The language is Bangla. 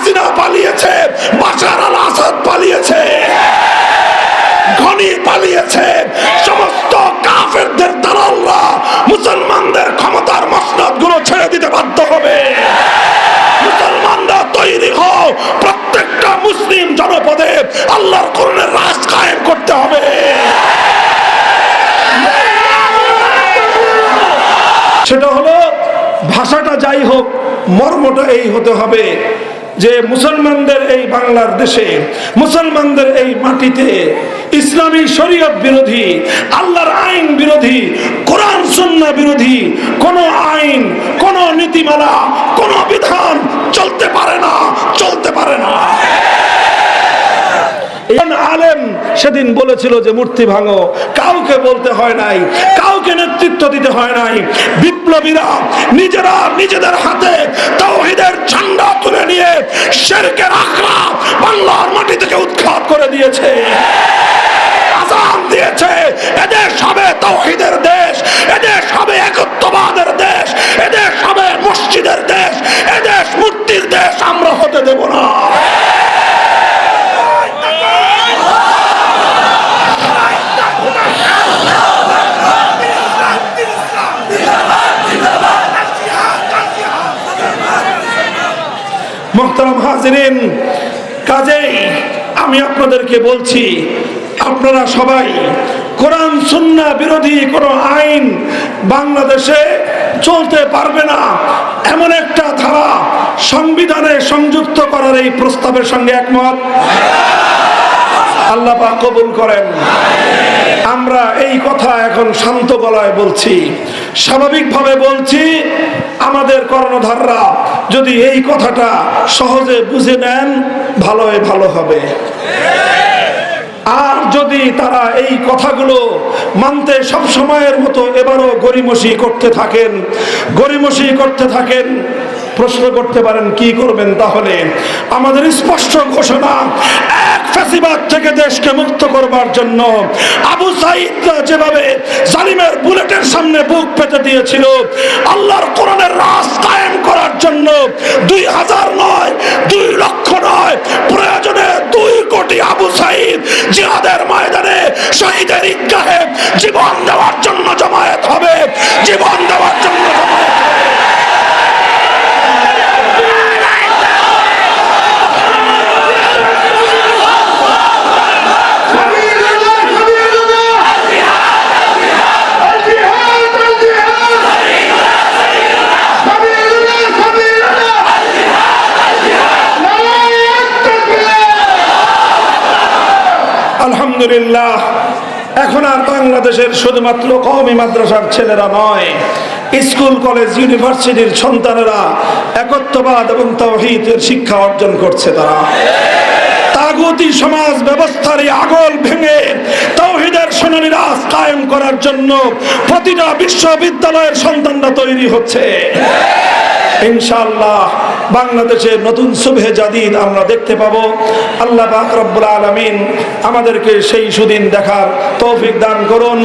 হাসিনা পালিয়েছে বাসার আল আসাদ পালিয়েছে পালিয়েছে। সমস্ত কাফেরদের দালালরা মুসলমানদের ক্ষমতার মসনদগুলো ছেড়ে দিতে বাধ্য হবে। মুসলমানরা তৈরি হও, প্রত্যেকটা মুসলিম জনপদে আল্লাহর করুণের রাজ কায়েম করতে হবে। সেটা হলো, ভাষাটা যাই হোক, মর্মটা এই হতে হবে। যে মুসলমানদের এই বাংলার দেশে, মুসলমানদের এই মাটিতে ইসলামী শরীয়ত বিরোধী, আল্লাহর আইন বিরোধী, কোরআন, সুন্না বিরোধী, কোন আইন, কোন নীতিমালা, কোন বিধান চলতে পারে না, চলতে পারে না। আলেম সেদিন বলেছিল যে, মূর্তি ভাঙো। কাউকে বলতে হয় নাই, কাউকে নেতৃত্ব দিতে হয় নাই। বিপ্লবীরা নিজেরা নিজেদের হাতে তাওহীদের ঝান্ডা তুলে নিয়ে শেরকের আখড়া বাংলার মাটি থেকে উৎখাত করে দিয়েছে। আজান দিয়েছে, এদেশ হবে তাওহীদের দেশ, এদেশ হবে একত্ববাদের দেশ, এদেশ হবে মসজিদের দেশ, এদেশ মূর্তির দেশ আমরা হতে দেব না মোহতারাম হাজরিন, কাজেই আমি আপনাদেরকে বলছি, আপনারা সবাই কোরআন, সুন্না বিরোধী কোনো আইন বাংলাদেশে চলতে পারবে না। এমন একটা ধারা সংবিধানে সংযুক্ত করার এই প্রস্তাবের সঙ্গে একমত। আল্লাহ কবুল করেন। আমরা এই কথা এখন শান্ত গলায় বলছি। স্বাভাবিকভাবে বলছি, আমাদের কর্ণধাররা যদি এই কথাটা সহজে বুঝে নেন ভালোই ভালো হবে। আর যদি তারা এই কথাগুলো মানতে সব সময়ের মতো এবারও গরিমসি করতে থাকেন গরিমসি করতে থাকেন, প্রশ্ন করতে পারেন, কি করবেন তাহলে? আমাদের স্পষ্ট ঘোষণা এক ফ্যাসিবাদ থেকে দেশকে মুক্ত করবার জন্য আবু সাইদরা যেভাবে জালিমের বুলেটের সামনে বুক পেতে দিয়েছিল, আল্লাহর কোরআনের রাজ কায়েম করার জন্য দুই হাজার নয়, দুই লক্ষ নয়, প্রয়োজনে দুই কোটি আবু সাইদ জিহাদের ময়দানে শহীদের ঈদগাহে জীবন দেওয়ার জন্য জমায়েত হবে। জীবন দেওয়ার জন্য আলহামদুলিল্লাহ, এখন আর বাংলাদেশের শুধুমাত্র কওমি মাদ্রাসার ছেলেরা নয়, স্কুল, কলেজ, ইউনিভার্সিটির সন্তানেরা একত্ববাদ এবং তৌহিদের শিক্ষা অর্জন করছে তারা। তাগুতি সমাজ ব্যবস্থার আগল ভেঙে তৌহিদের সোনালী রাজ কায়েম করার জন্য প্রতিটা বিশ্ববিদ্যালয়ের সন্তানরা তৈরি হচ্ছে। ইনশাআল্লাহ বাংলাদেশের নতুন সুবহে জাদিদ আমরা দেখতে পাব। আল্লাহ রব্বুল আলামিন আমাদেরকে সেই সুদিন দেখার তৌফিক দান করুন।